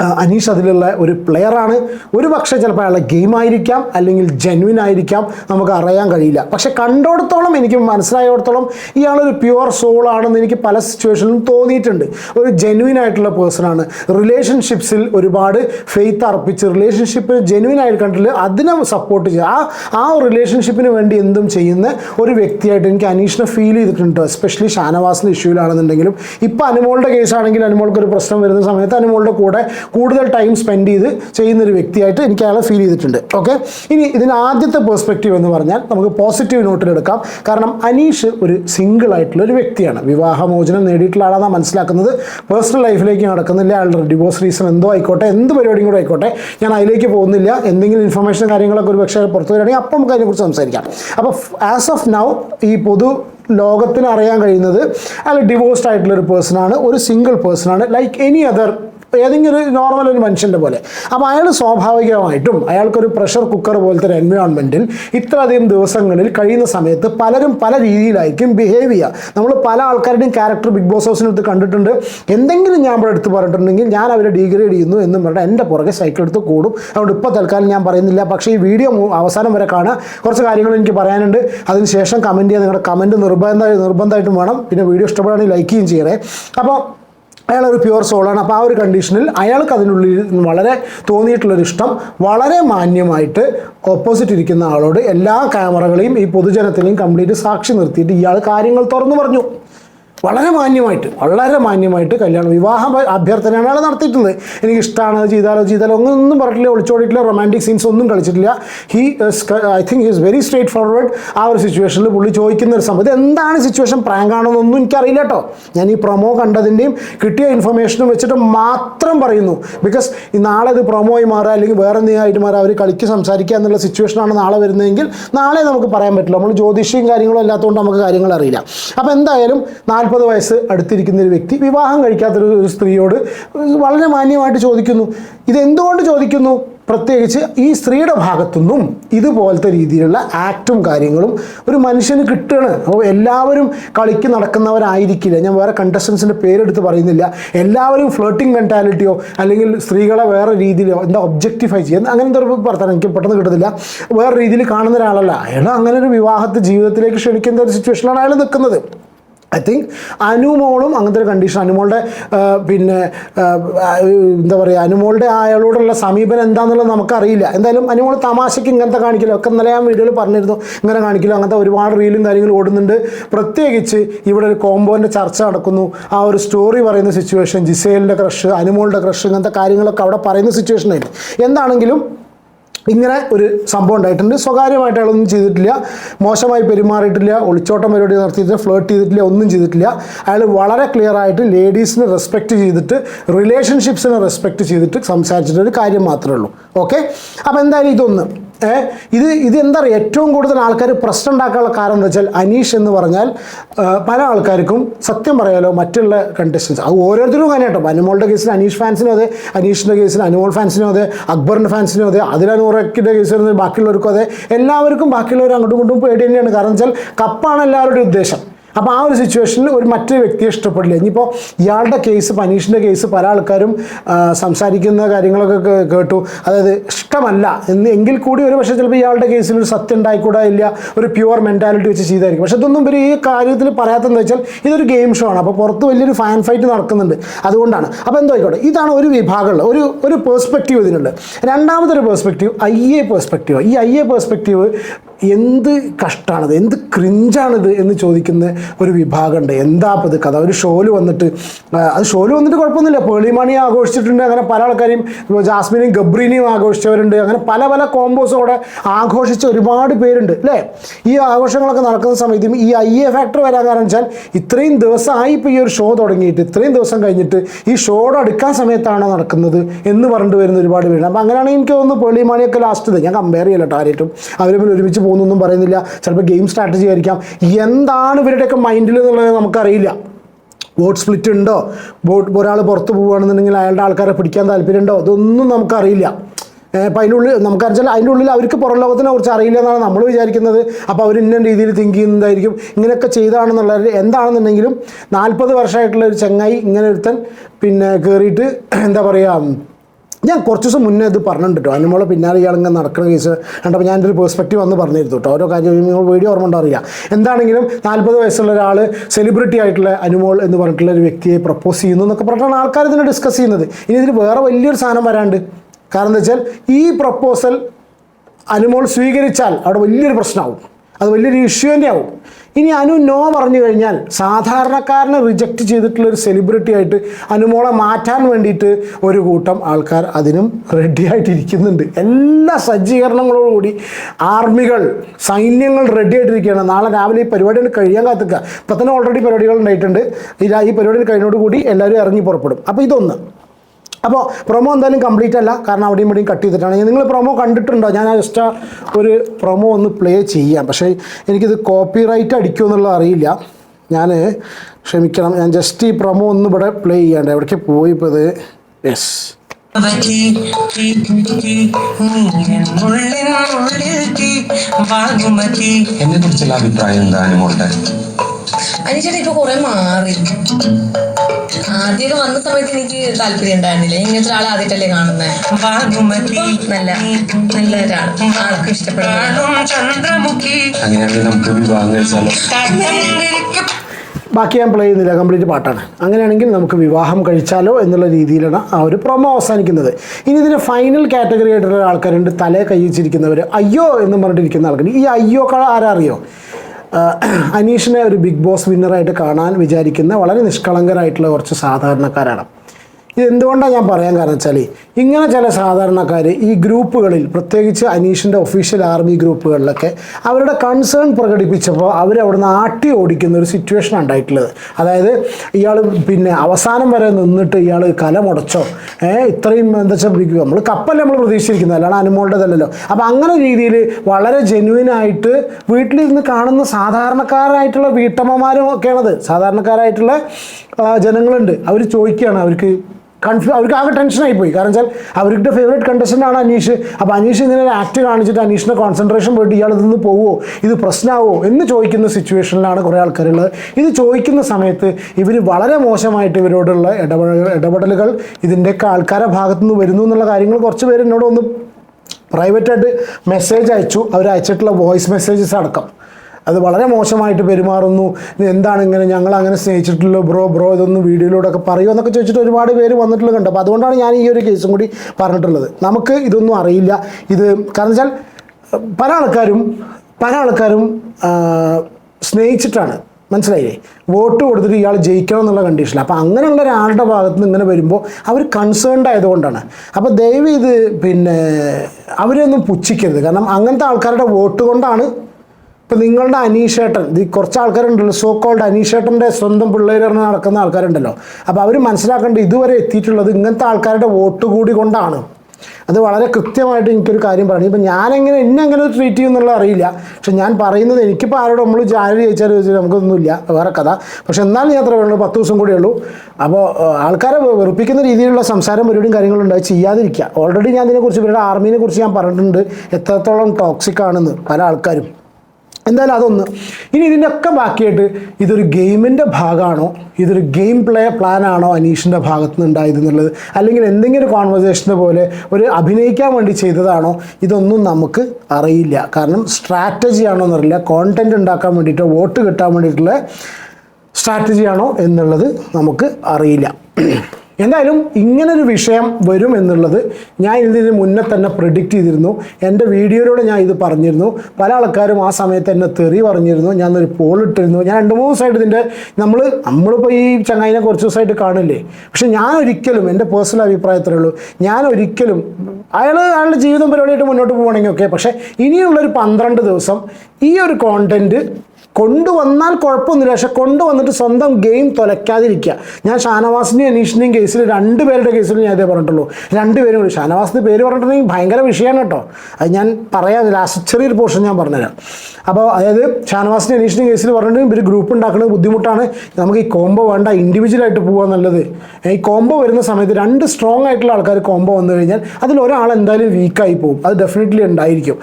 അനീഷ് അതിലുള്ള ഒരു പ്ലെയറാണ്. ഒരു പക്ഷേ ചിലപ്പോൾ അയാളെ ഗെയിം ആയിരിക്കാം അല്ലെങ്കിൽ ജെന്വിൻ ആയിരിക്കാം. നമുക്ക് അറിയാൻ കഴിയില്ല. പക്ഷെ കണ്ടോടത്തോളം എനിക്ക് മനസ്സിലായോടത്തോളം ഇയാളൊരു പ്യുവർ സോൾ ആണെന്ന് എനിക്ക് പല സിറ്റുവേഷനിലും തോന്നിയിട്ടുണ്ട്. ഒരു ജെന്വിൻ ആയിട്ടുള്ള പേഴ്സണാണ് റിലേഷൻഷിപ്സിൽ ഒരുപാട് ഫെയ്ത്ത് അർപ്പിച്ച് റിലേഷൻഷിപ്പ് ജെന്വിൻ ആയിട്ട് കണ്ടിട്ട് അതിനെ സപ്പോർട്ട് ചെയ്യുക. ആ ആ റിലേഷൻഷിപ്പിന് വേണ്ടി എന്തും ചെയ്യുന്ന ഒരു വ്യക്തിയായിട്ട് എനിക്ക് അനീഷിനെ ഫീൽ ചെയ്തിട്ടുണ്ട്. എസ്പെഷ്യലി ഷാനവാസിന്റെ ഇഷ്യൂലാണെന്നുണ്ടെങ്കിലും ഇപ്പോൾ അനുമോളുടെ കേസാണെങ്കിൽ അനുമോൾക്ക് ഒരു പ്രശ്നം വരുന്ന സമയത്ത് അനുമോളുടെ കൂടെ കൂടുതൽ ടൈം സ്പെൻഡ് ചെയ്ത് ചെയ്യുന്ന ഒരു വ്യക്തിയായിട്ട് എനിക്ക് അയാളെ ഫീൽ ചെയ്തിട്ടുണ്ട്. ഓക്കെ ഇനി ഇതിന് ആദ്യത്തെ പെർസ്പെക്റ്റീവ് എന്ന് പറഞ്ഞാൽ നമുക്ക് പോസിറ്റീവ് നോട്ടിലെടുക്കാം കാരണം അനീഷ് ഒരു സിംഗിൾ ആയിട്ടുള്ള ഒരു വ്യക്തിയാണ്. വിവാഹമോചനം നേടിയിട്ടുള്ള ആളാണ് മനസ്സിലാക്കുന്നത്. പേഴ്സണൽ ലൈഫിലേക്ക് നടക്കുന്നില്ല. അയാളുടെ ഡിവോഴ്സ് റീസൺ എന്തോ ആയിക്കോട്ടെ എന്ത് പരിപാടിയും കൂടെ ആയിക്കോട്ടെ ഞാൻ അതിലേക്ക് പോകുന്നില്ല. എന്തെങ്കിലും ഇൻഫർമേഷൻ കാര്യങ്ങളൊക്കെ ഒരു പക്ഷേ പുറത്തു വരികയാണെങ്കിൽ അപ്പം നമുക്ക് അതിനെക്കുറിച്ച് സംസാരിക്കാം. അപ്പോൾ ആസ് ഓഫ് നൗ ഈ പൊതു ലോകത്തിന് അറിയാൻ കഴിയുന്നത് അയാൾ ഡിവോഴ്സ്ഡ് ആയിട്ടുള്ള ഒരു പേഴ്സണാണ് ഒരു സിംഗിൾ പേഴ്സണാണ് ലൈക്ക് എനി അതർ ഏതെങ്കിലും ഒരു നോർമൽ ഒരു മനുഷ്യന്റെ പോലെ. അപ്പോൾ അയാൾ സ്വാഭാവികമായിട്ടും അയാൾക്കൊരു പ്രഷർ കുക്കർ പോലത്തെ ഒരു എൻവയോൺമെന്റിൽ ഇത്രയധികം ദിവസങ്ങളിൽ കഴിയുന്ന സമയത്ത് പലരും പല രീതിയിലായിരിക്കും ബിഹേവ് ചെയ്യുക. നമ്മൾ പല ആൾക്കാരുടെയും ക്യാരക്ടർ ബിഗ് ബോസ് ഹൗസിനടുത്ത് കണ്ടിട്ടുണ്ട്. എന്തെങ്കിലും ഞാൻ ഇവിടെ എടുത്ത് പറഞ്ഞിട്ടുണ്ടെങ്കിൽ ഞാൻ അവരെ ഡിഗ്രേഡ് ചെയ്യുന്നു എന്നും പറഞ്ഞാൽ എന്റെ പുറകെ സൈക്കിൾ എടുത്ത് കൂടും. അതുകൊണ്ട് ഇപ്പോൾ തൽക്കാലം ഞാൻ പറയുന്നില്ല. പക്ഷേ ഈ വീഡിയോ അവസാനം വരെ കാണുക. കുറച്ച് കാര്യങ്ങൾ എനിക്ക് പറയാനുണ്ട്. അതിനുശേഷം കമന്റ് ചെയ്യാൻ നിങ്ങളുടെ കമന്റ് നിർബന്ധമായി നിർബന്ധമായിട്ടും വേണം. പിന്നെ വീഡിയോ ഇഷ്ടപ്പെടുകയാണെങ്കിൽ ലൈക്ക് ചെയ്യും ചെയ്യണേ. അപ്പോൾ അയാളൊരു പ്യുവർ സോളാണ് അപ്പോൾ ആ ഒരു കണ്ടീഷനിൽ അയാൾക്ക് അതിനുള്ളിൽ വളരെ തോന്നിയിട്ടുള്ളൊരു ഇഷ്ടം വളരെ മാന്യമായിട്ട് ഓപ്പോസിറ്റ് ഇരിക്കുന്ന ആളോട് എല്ലാ ക്യാമറകളെയും ഈ പൊതുജനത്തിനെയും കംപ്ലീറ്റ് സാക്ഷി നിർത്തിയിട്ട് ഇയാൾ കാര്യങ്ങൾ തുറന്നു പറഞ്ഞു. വളരെ മാന്യമായിട്ട് വളരെ മാന്യമായിട്ട് കല്യാണം വിവാഹ അഭ്യർത്ഥനയാണ് നടത്തിയിട്ടുള്ളത് എനിക്ക് ഇഷ്ടമാണ് അത് ചെയ്താലോ ചെയ്താലോ ഒന്നും ഒന്നും പറഞ്ഞിട്ടില്ല ഒളിച്ചോടിയിട്ടില്ല റൊമാന്റിക് സീൻസ് ഒന്നും കളിച്ചിട്ടില്ല. He I think he's very straightforward ആ ഒരു സിറ്റുവേഷനിൽ പുള്ളി ചോദിക്കുന്ന ഒരു സംഭവം എന്താണ് സിറ്റുവേഷൻ പ്രാങ്ക് ആണെന്നൊന്നും എനിക്കറിയില്ല കേട്ടോ ഞാൻ ഈ പ്രൊമോ കണ്ടതിന്റെയും കിട്ടിയ ഇൻഫർമേഷനും വെച്ചിട്ട് മാത്രം പറയുന്നു. ബിക്കോസ് നാളെ ഇത് പ്രൊമോയി മാറുക അല്ലെങ്കിൽ വേറെ എന്തെങ്കിലും ആയിട്ട് മാറുക അവർ കളിക്ക് സംസാരിക്കുക എന്നുള്ള സിറ്റുവേഷനാണ് നാളെ വരുന്നതെങ്കിൽ നാളെ നമുക്ക് പറയാൻ പറ്റില്ല. നമ്മൾ ജ്യോതിഷ്യം കാര്യങ്ങളും അല്ലാത്തതുകൊണ്ട് നമുക്ക് കാര്യങ്ങൾ അറിയില്ല. അപ്പോൾ എന്തായാലും നാൽപ്പത് വയസ്സ് അടുത്തിരിക്കുന്ന ഒരു വ്യക്തി വിവാഹം കഴിക്കാത്തൊരു ഒരു സ്ത്രീയോട് വളരെ മാന്യമായിട്ട് ചോദിക്കുന്നു. ഇതെന്തുകൊണ്ട് ചോദിക്കുന്നു? പ്രത്യേകിച്ച് ഈ സ്ത്രീയുടെ ഭാഗത്തുനിന്നും ഇതുപോലത്തെ രീതിയിലുള്ള ആക്റ്റും കാര്യങ്ങളും ഒരു മനുഷ്യന് കിട്ടുകയാണ്. അപ്പോൾ എല്ലാവരും കളിക്ക് നടക്കുന്നവരായിരിക്കില്ല. ഞാൻ വേറെ കണ്ടസ്റ്റൻസിന്റെ പേരെടുത്ത് പറയുന്നില്ല. എല്ലാവരും ഫ്ലോട്ടിംഗ് മെന്റാലിറ്റിയോ അല്ലെങ്കിൽ സ്ത്രീകളെ വേറെ രീതിയിലോ എന്താ ഒബ്ജക്റ്റിഫൈ ചെയ്യുക? അങ്ങനത്തെ ഒരു വർത്തമാനം എനിക്ക് പെട്ടെന്ന് കിട്ടുന്നില്ല. വേറെ രീതിയിൽ കാണുന്ന ഒരാളല്ല. അയാൾ അങ്ങനെ ഒരു വിവാഹത്തെ ജീവിതത്തിലേക്ക് ക്ഷണിക്കുന്ന ഒരു സിറ്റുവേഷനിലാണ് അയാൾ നിൽക്കുന്നത്. ഐ തിങ്ക് അനുമോളും അങ്ങനത്തെ ഒരു കണ്ടീഷൻ അനുമോളുടെ പിന്നെ എന്താ പറയുക അനുമോളുടെ അയാളോടുള്ള സമീപനം എന്താണെന്നുള്ളത് നമുക്കറിയില്ല. എന്തായാലും അനുമോൾ തമാശയ്ക്ക് ഇങ്ങനത്തെ കാണിക്കലോ ഒക്കെ ഇന്നലെ ഞാൻ വീഡിയോയിൽ പറഞ്ഞിരുന്നു ഇങ്ങനെ കാണിക്കലോ അങ്ങനത്തെ ഒരുപാട് റീലും കാര്യങ്ങളും ഓടുന്നുണ്ട്. പ്രത്യേകിച്ച് ഇവിടെ ഒരു കോമ്പോന്റെ ചർച്ച നടക്കുന്നു. ആ ഒരു സ്റ്റോറി പറയുന്ന സിറ്റുവേഷൻ ജിസേലിന്റെ ക്രഷ് അനുമോളുടെ ക്രഷ് ഇങ്ങനത്തെ കാര്യങ്ങളൊക്കെ അവിടെ പറയുന്ന സിറ്റുവേഷനായിരുന്നു എന്താണെങ്കിലും ഇങ്ങനെ ഒരു സംഭവം ഉണ്ടായിട്ടുണ്ട്. സ്വകാര്യമായിട്ട് അയാളൊന്നും ചെയ്തിട്ടില്ല. മോശമായി പെരുമാറിയിട്ടില്ല. ഒളിച്ചോട്ടം പരിപാടി നടത്തിയിട്ടില്ല. ഫ്ലേർട്ട് ചെയ്തിട്ടില്ല. ഒന്നും ചെയ്തിട്ടില്ല. അയാൾ വളരെ ക്ലിയർ ആയിട്ട് ലേഡീസിനെ റെസ്പെക്റ്റ് ചെയ്തിട്ട് റിലേഷൻഷിപ്സിനെ റെസ്പെക്റ്റ് ചെയ്തിട്ട് സംസാരിച്ചിട്ടൊരു കാര്യം മാത്രമേ ഉള്ളൂ. ഓക്കെ അപ്പോൾ എന്തായാലും ഇതൊന്ന് ഇത് ഇത് എന്താ പറയുക ഏറ്റവും കൂടുതൽ ആൾക്കാർ പ്രശ്നം ഉണ്ടാക്കാനുള്ള കാരണം എന്താ വെച്ചാൽ അനീഷ് എന്ന് പറഞ്ഞാൽ പല ആൾക്കാർക്കും സത്യം പറയാലോ മറ്റുള്ള കണ്ടസ്റ്റൻസ് അത് ഓരോരുത്തരും അങ്ങനെ കേട്ടോ. അനുമോളുടെ കേസിൽ അനീഷ് ഫാൻസിനും അതെ അനീഷിന്റെ കേസിൽ അനുമോൾ ഫാൻസിനും അതെ അക്ബറിന്റെ ഫാൻസിനും അതെ അതിലനൂറക്കിന്റെ കേസിൽ ബാക്കിയുള്ളവർക്കും അതെ. എല്ലാവർക്കും ബാക്കിയുള്ളവർ അങ്ങോട്ടും ഇങ്ങോട്ടും പേടി തന്നെയാണ്. കാരണം വെച്ചാൽ കപ്പാണ് എല്ലാവരുടെയും ഉദ്ദേശം. അപ്പോൾ ആ ഒരു സിറ്റുവേഷനിൽ ഒരു മറ്റൊരു വ്യക്തിയെ ഇഷ്ടപ്പെടില്ല. ഇനിയിപ്പോൾ ഇയാളുടെ കേസ് പനീഷിന്റെ കേസ് പല ആൾക്കാരും സംസാരിക്കുന്ന കാര്യങ്ങളൊക്കെ കേട്ടു. അതായത് ഇഷ്ടമല്ല എന്ന് എങ്കിൽ കൂടി ഒരു പക്ഷേ ചിലപ്പോൾ ഇയാളുടെ കേസിൽ ഒരു സത്യം ഉണ്ടായിക്കൂടാ ഇല്ല ഒരു പ്യുവർ മെന്റാലിറ്റി വെച്ച് ചെയ്തായിരിക്കും. പക്ഷെ ഇതൊന്നും ഇവർ ഈ കാര്യത്തിൽ പറയാത്തതെന്ന് വെച്ചാൽ ഇതൊരു ഗെയിം ഷോ ആണ്. അപ്പോൾ പുറത്ത് വലിയൊരു ഫാൻ ഫൈറ്റ് നടക്കുന്നുണ്ട്. അതുകൊണ്ടാണ്. അപ്പോൾ എന്തോ ആയിക്കോട്ടെ ഇതാണ് ഒരു വിഭാഗമുള്ള ഒരു ഒരു പേഴ്സ്പെക്റ്റീവ് ഇതിനുണ്ട്. രണ്ടാമതൊരു പേഴ്സ്പെക്റ്റീവ് ഐ എ പേഴ്സ്പെക്റ്റീവ് ഈ ഐ എ പേഴ്സ്പെക്റ്റീവ് എന്ത് കഷ്ടമാണിത് എന്ത് ക്രിഞ്ചാണിത് എന്ന് ചോദിക്കുന്ന ഒരു വിഭാഗമുണ്ട്. എന്താ അപ്പോൾ ഇത് കഥ? ഒരു ഷോയിൽ വന്നിട്ട് അത് ഷോയിൽ വന്നിട്ട് കുഴപ്പമൊന്നുമില്ല. പേളിമണി ആഘോഷിച്ചിട്ടുണ്ട് അങ്ങനെ പല ആൾക്കാരെയും ജാസ്മിനും ജാസ്മിനെയും ഗബ്രീനെയും ആഘോഷിച്ചവരുണ്ട്. അങ്ങനെ പല പല കോമ്പോസും അവിടെ ആഘോഷിച്ച ഒരുപാട് പേരുണ്ട് അല്ലേ? ഈ ആഘോഷങ്ങളൊക്കെ നടക്കുന്ന സമയത്തും ഈ ഐ എ ഫാക്ടർ വരാൻ കാരണം വെച്ചാൽ ഇത്രയും ദിവസമായി ഇപ്പോൾ ഈ ഒരു ഷോ തുടങ്ങിയിട്ട് ഇത്രയും ദിവസം കഴിഞ്ഞിട്ട് ഈ ഷോയുടെ അടുക്കാൻ സമയത്താണോ നടക്കുന്നത് എന്ന് പറഞ്ഞിട്ട് വരുന്ന ഒരുപാട് പേരുണ്ട്. അപ്പോൾ അങ്ങനെയാണ് എനിക്ക് തോന്നുന്നു പേളിമണിയൊക്കെ ലാസ്റ്റ് ഞാൻ കമ്പയർ ചെയ്യല്ലോ കേട്ടോ ആരായിട്ടും അവർ ഒരുമിച്ച് പോകുന്നൊന്നും പറയുന്നില്ല. ചിലപ്പോൾ ഗെയിം സ്ട്രാറ്റജി ആയിരിക്കാം. എന്താണ് ഇവരുടെയൊക്കെ മൈൻഡിൽ എന്നുള്ളത് നമുക്കറിയില്ല. വോട്ട് സ്പ്ലിറ്റ് ഉണ്ടോ? വോട്ട് ഒരാൾ പുറത്ത് പോവുകയാണെന്നുണ്ടെങ്കിൽ അയാളുടെ ആൾക്കാരെ പിടിക്കാൻ താല്പര്യമുണ്ടോ? അതൊന്നും നമുക്കറിയില്ല. അപ്പം അതിന്റെ ഉള്ളിൽ നമുക്കറിയാൽ അതിന്റെ ഉള്ളിൽ അവർക്ക് പുറം ലോകത്തിനെ കുറിച്ച് അറിയില്ല എന്നാണ് നമ്മൾ വിചാരിക്കുന്നത്. അപ്പോൾ അവർ ഇന്ന രീതിയിൽ തിങ്ക് ചെയ്യുന്നതായിരിക്കും. ഇങ്ങനെയൊക്കെ ചെയ്താണെന്നുള്ള എന്താണെന്നുണ്ടെങ്കിലും നാൽപ്പത് വർഷമായിട്ടുള്ള ഒരു ചങ്ങായി ഇങ്ങനെ ഒരുത്തൻ പിന്നെ കയറിയിട്ട് എന്താ പറയുക ഞാൻ കുറച്ച് ദിവസം മുന്നേ ഇത് പറഞ്ഞിട്ടുണ്ട് കേട്ടോ അനുമോളെ പിന്നാലെ ഇയാളിങ്ങനെ നടക്കുന്ന കേസ് കണ്ടപ്പോൾ ഞാൻ എന്റെ ഒരു പെർസ്പെക്റ്റീവ് വന്ന് പറഞ്ഞിരുന്നു കേട്ടോ ഓരോ കാര്യം നിങ്ങൾ വീഡിയോ ഓർമ്മ ഉണ്ടാവില്ല എന്താണെങ്കിലും നാൽപ്പത് വയസ്സുള്ള ഒരാൾ സെലിബ്രിറ്റി ആയിട്ടുള്ള അനുമോൾ എന്ന് പറഞ്ഞിട്ടുള്ള ഒരു വ്യക്തിയെ പ്രപ്പോസ് ചെയ്യുന്നു എന്നൊക്കെ പറഞ്ഞിട്ടാണ് ആൾക്കാർ ഇതിനെ ഡിസ്കസ് ചെയ്യുന്നത്. ഇനി ഇതിന് വേറെ വലിയൊരു സാധനം വരാണ്ട്. കാരണം എന്താ വെച്ചാൽ ഈ പ്രപ്പോസൽ അനുമോൾ സ്വീകരിച്ചാൽ അവിടെ വലിയൊരു പ്രശ്നമാവും. അത് വലിയൊരു ഇഷ്യൂ തന്നെ ആവും ഇനി അനു നോ പറഞ്ഞു കഴിഞ്ഞാൽ സാധാരണക്കാരനെ റിജക്റ്റ് ചെയ്തിട്ടുള്ള ഒരു സെലിബ്രിറ്റി ആയിട്ട് അനുമോളെ മാറ്റാൻ വേണ്ടിയിട്ട് ഒരു കൂട്ടം ആൾക്കാർ അതിനും റെഡി ആയിട്ടിരിക്കുന്നുണ്ട്. എല്ലാ സജ്ജീകരണങ്ങളോടുകൂടി ആർമികൾ സൈന്യങ്ങൾ റെഡി ആയിട്ടിരിക്കുകയാണ്. നാളെ രാവിലെ ഈ പരിപാടി കഴിയാൻ കാത്തുക്കുക ഇപ്പം തന്നെ ഓൾറെഡി പരിപാടികൾ ഉണ്ടായിട്ടുണ്ട്. ഈ പരിപാടി കഴിഞ്ഞോടുകൂടി എല്ലാവരും ഇറങ്ങി പുറപ്പെടും. അപ്പോൾ ഇതൊന്ന്. അപ്പോൾ പ്രൊമോ എന്തായാലും കംപ്ലീറ്റ് അല്ല. കാരണം അവിടെയും ഇവിടെയും കട്ട് ചെയ്തിട്ടാണ്. നിങ്ങൾ പ്രൊമോ കണ്ടിട്ടുണ്ടോ? ഞാൻ ജസ്റ്റ് ഒരു പ്രൊമോ ഒന്ന് പ്ലേ ചെയ്യാം. പക്ഷേ എനിക്കിത് കോപ്പി റൈറ്റ് അടിക്കുമോ എന്നുള്ളത് അറിയില്ല. ഞാൻ ക്ഷമിക്കണം. ഞാൻ ജസ്റ്റ് ഈ പ്രൊമോ ഒന്ന് ഇവിടെ പ്ലേ ചെയ്യാണ്ട്. എവിടേക്ക് പോയി ഇപ്പോൾ ഇത് യെസ്
എന്നെ കുറിച്ചുള്ള അഭിപ്രായം എന്താ അനുമോളുടെ
ഇപ്പൊ കുറെ മാറി. ആദ്യമൊക്കെ വന്ന സമയത്ത് എനിക്ക് താല്പര്യം ഉണ്ടായിരുന്നില്ല. ഇങ്ങനത്തെ ഒരാളെ ആദ്യമായിട്ടല്ലേ കാണുന്നത് നല്ല നല്ല ഒരാൾ ആൾക്ക് ഇഷ്ടപ്പെടുന്നു
ബാക്കി ഞാൻ പ്ലേ ചെയ്യുന്നില്ല. കംപ്ലീറ്റ് പാട്ടാണ്. അങ്ങനെയാണെങ്കിൽ നമുക്ക് വിവാഹം കഴിച്ചാലോ എന്നുള്ള രീതിയിലാണ് ആ ഒരു പ്രൊമോ അവസാനിക്കുന്നത്. ഇനി ഇതിന് ഫൈനൽ കാറ്റഗറി ആയിട്ടുള്ള ആൾക്കാരുണ്ട് തലേ കയ്യിച്ചിരിക്കുന്നവർ അയ്യോ എന്ന് പറഞ്ഞിട്ടിരിക്കുന്ന ആൾക്കാർ ഈ അയ്യോ കള ആരാ അറിയോ ആഹ് അനീഷിനെ ഒരു ബിഗ് ബോസ് വിന്നറായിട്ട് കാണാൻ വിചാരിക്കുന്ന വളരെ നിഷ്കളങ്കരായിട്ടുള്ള കുറച്ച് സാധാരണക്കാരാണ്. ഇത് എന്തുകൊണ്ടാണ് ഞാൻ പറയാൻ കാരണം വെച്ചാൽ ഇങ്ങനെ ചില സാധാരണക്കാർ ഈ ഗ്രൂപ്പുകളിൽ പ്രത്യേകിച്ച് അനീഷിന്റെ ഒഫീഷ്യൽ ആർമി ഗ്രൂപ്പുകളിലൊക്കെ അവരുടെ കൺസേൺ പ്രകടിപ്പിച്ചപ്പോൾ അവരവിടുന്ന് ആട്ടി ഓടിക്കുന്ന ഒരു സിറ്റുവേഷൻ ഉണ്ടായിട്ടുള്ളത്. അതായത് ഇയാൾ പിന്നെ അവസാനം വരെ നിന്നിട്ട് ഇയാൾ കലമുടച്ചോ ഏഹ് ഇത്രയും എന്താ വെച്ചാൽ നമ്മൾ കപ്പല്ല നമ്മൾ പ്രതീക്ഷിച്ചിരിക്കുന്നത്. അല്ലാണ്ട് അനുമോളുടേതല്ലല്ലോ. അപ്പോൾ അങ്ങനെ രീതിയിൽ വളരെ ജെന്യൂനായിട്ട് വീട്ടിലിരുന്ന് കാണുന്ന സാധാരണക്കാരായിട്ടുള്ള വീട്ടമ്മമാരും ഒക്കെയാണത്. സാധാരണക്കാരായിട്ടുള്ള ജനങ്ങളുണ്ട്. അവർ ചോദിക്കുകയാണ്. അവർക്ക് കൺഫ്യൂ അവർക്ക് ആകെ ടെൻഷനായി പോയി കാരണം വെച്ചാൽ അവരുടെ ഫേവറേറ്റ് കണ്ടസ്റ്റന്റ് ആണ് അനീഷ്. അപ്പോൾ അനീഷ് ഇങ്ങനെ ഒരു ആക്ട് കാണിച്ചിട്ട് അനീഷിന്റെ കോൺസെൻട്രേഷൻ പോയിട്ട് ഇയാൾ ഇതൊന്ന് പോവോ? ഇത് പ്രശ്നമാവോ എന്ന് ചോദിക്കുന്ന സിറ്റുവേഷനിലാണ് കുറേ ആൾക്കാരുള്ളത് ഇത് ചോദിക്കുന്ന സമയത്ത് ഇവർ വളരെ മോശമായിട്ട് ഇവരോടുള്ള ഇടപെടൽ ഇടപെടലുകൾ ഇതിന്റെയൊക്കെ ആൾക്കാരുടെ ഭാഗത്തു നിന്ന് വരുന്നു എന്നുള്ള കാര്യങ്ങൾ കുറച്ച് പേര് എന്നോട് ഒന്ന് പ്രൈവറ്റായിട്ട് മെസ്സേജ് അയച്ചു. അവർ അയച്ചിട്ടുള്ള വോയിസ് മെസ്സേജസ് അടക്കം. അത് വളരെ മോശമായിട്ട് പെരുമാറുന്നു. എന്താണ് ഇങ്ങനെ? ഞങ്ങൾ അങ്ങനെ സ്നേഹിച്ചിട്ടുള്ളൂ ബ്രോ ബ്രോ ഇതൊന്നും വീഡിയോയിലൂടെ ഒക്കെ പറയുമോ എന്നൊക്കെ ചോദിച്ചിട്ട് ഒരുപാട് പേര് വന്നിട്ടുള്ളത് കണ്ടു. അപ്പോൾ അതുകൊണ്ടാണ് ഞാൻ ഈ ഒരു കേസും കൂടി പറഞ്ഞിട്ടുള്ളത്. നമുക്ക് ഇതൊന്നും അറിയില്ല. ഇത് കാരണം വെച്ചാൽ പല ആൾക്കാരും പല ആൾക്കാരും സ്നേഹിച്ചിട്ടാണ്. മനസ്സിലായില്ലേ? വോട്ട് കൊടുത്തിട്ട് ഇയാൾ ജയിക്കണം എന്നുള്ള കണ്ടീഷനിൽ അപ്പോൾ അങ്ങനെയുള്ള ഒരാളുടെ ഭാഗത്ത് നിന്ന് ഇങ്ങനെ വരുമ്പോൾ അവർ കൺസേൺഡ് ആയതുകൊണ്ടാണ്. അപ്പോൾ ദയവ് ഇത് പിന്നെ അവരെയൊന്നും പുച്ഛിക്കരുത്. കാരണം അങ്ങനത്തെ ആൾക്കാരുടെ വോട്ട് കൊണ്ടാണ് ഇപ്പം നിങ്ങളുടെ അനീഷേട്ടൻ ഇത് കുറച്ച് ആൾക്കാരുണ്ടല്ലോ സോ കോൾഡ് അനീഷേട്ടന്റെ സ്വന്തം പറഞ്ഞ് നടക്കുന്ന ആൾക്കാരുണ്ടല്ലോ. അപ്പോൾ അവർ മനസ്സിലാക്കേണ്ട ഇതുവരെ എത്തിയിട്ടുള്ളത് ഇങ്ങനത്തെ ആൾക്കാരുടെ വോട്ട് കൂടി കൊണ്ടാണ്. അത് വളരെ കൃത്യമായിട്ട് എനിക്കൊരു കാര്യം പറഞ്ഞു ഇപ്പം ഞാനെങ്ങനെ എന്നെ എങ്ങനെ ട്രീറ്റ് ചെയ്യും എന്നുള്ളത് അറിയില്ല. പക്ഷെ ഞാൻ പറയുന്നത് എനിക്കിപ്പോൾ ആരോട് നമ്മൾ ജാലി ചോദിച്ചാൽ ചോദിച്ചാൽ നമുക്കൊന്നുമില്ല. വേറെ കഥ. പക്ഷെ എന്നാലും ഞാൻ അത്ര വേണു പത്ത് ദിവസം കൂടെ ഉള്ളൂ. അപ്പോൾ ആൾക്കാരെ വെറുപ്പിക്കുന്ന രീതിയിലുള്ള സംസാരം പരിപാടിയും കാര്യങ്ങളും ഉണ്ടായി ചെയ്യാതിരിക്കുക. ഓൾറെഡി ഞാൻ ഇതിനെക്കുറിച്ച് ഇവരുടെ ആർമീനെ കുറിച്ച് ഞാൻ പറഞ്ഞിട്ടുണ്ട്. എത്രത്തോളം ടോക്സിക് ആണെന്ന് പല ആൾക്കാരും. എന്തായാലും അതൊന്ന്. ഇനി ഇതിന്റെയൊക്കെ ബാക്കിയായിട്ട് ഇതൊരു ഗെയിമിന്റെ ഭാഗമാണോ? ഇതൊരു ഗെയിം പ്ലേ പ്ലാനാണോ അനീഷിന്റെ ഭാഗത്തു നിന്ന് ഉണ്ടായത് എന്നുള്ളത്? അല്ലെങ്കിൽ എന്തെങ്കിലും കോൺവെർസേഷന് പോലെ ഒരു അഭിനയിക്കാൻ വേണ്ടി ചെയ്തതാണോ? ഇതൊന്നും നമുക്ക് അറിയില്ല. കാരണം സ്ട്രാറ്റജി ആണോ എന്നറിയില്ല. കോണ്ടന്റ് ഉണ്ടാക്കാൻ വേണ്ടിയിട്ട് വോട്ട് കിട്ടാൻ വേണ്ടിയിട്ടുള്ള സ്ട്രാറ്റജി ആണോ എന്നുള്ളത് നമുക്ക് അറിയില്ല. എന്തായാലും ഇങ്ങനൊരു വിഷയം വരും എന്നുള്ളത് ഞാൻ ഇതിന് മുന്നേ തന്നെ പ്രിഡിക്റ്റ് ചെയ്തിരുന്നു. എന്റെ വീഡിയോയിലൂടെ ഞാൻ ഇത് പറഞ്ഞിരുന്നു. പല ആൾക്കാരും ആ സമയത്ത് എന്നെ തെറി പറഞ്ഞിരുന്നു. ഞാൻ ഒരു പോൾ ഇട്ടിരുന്നു. ഞാൻ രണ്ട് മൂന്ന് ദിവസമായിട്ട് ഇതിന്റെ നമ്മൾ നമ്മളിപ്പോൾ ഈ ചങ്ങായിനെ കുറച്ച് ദിവസമായിട്ട് കാണില്ലേ? പക്ഷെ ഞാൻ ഒരിക്കലും എന്റെ പേഴ്സണൽ അഭിപ്രായത്തിലേ ഉള്ളൂ. ഞാൻ ഒരിക്കലും അയാൾ അയാളുടെ ജീവിതം പരിപാടിയായിട്ട് മുന്നോട്ട് പോകണമെങ്കിൽ ഓക്കെ പക്ഷേ ഇനിയുള്ളൊരു പന്ത്രണ്ട് ദിവസം ഈ ഒരു കോണ്ടന്റ് കൊണ്ടുവന്നാൽ കുഴപ്പമൊന്നുമില്ല. പക്ഷെ കൊണ്ടുവന്നിട്ട് സ്വന്തം ഗെയിം തുലയ്ക്കാതിരിക്കുക. ഞാൻ ഷാനവാസിന്റെയും അനീഷിനെയും കേസിൽ രണ്ട് പേരുടെ കേസിൽ ഞാൻ ഇതേ പറഞ്ഞിട്ടുള്ളൂ. രണ്ട് കൂടി. ഷാനവാസിന്റെ പേര് പറഞ്ഞിട്ടുണ്ടെങ്കിൽ ഭയങ്കര വിഷയമാണ് കേട്ടോ. അത് ഞാൻ പറയാം ലാസ്റ്റ് ചെറിയൊരു പോർഷൻ ഞാൻ പറഞ്ഞുതരാം. അപ്പോൾ അതായത് ഷാനവാസിന്റെ അനീഷിന്റെ കേസിൽ പറഞ്ഞിട്ടുണ്ടെങ്കിൽ ഒരു ഗ്രൂപ്പ് ഉണ്ടാക്കുന്നത് ബുദ്ധിമുട്ടാണ്. നമുക്ക് ഈ കോംബോ വേണ്ട ഇൻഡിവിജ്വലായിട്ട് പോകാൻ നല്ലത്. ഈ കോംബോ വരുന്ന സമയത്ത് രണ്ട് സ്ട്രോങ് ആയിട്ടുള്ള ആൾക്കാർ കോംബോ വന്നു കഴിഞ്ഞാൽ അതിൽ ഒരാൾ എന്തായാലും വീക്കായി പോകും. അത് ഡെഫിനറ്റ്ലി ഉണ്ടായിരിക്കും.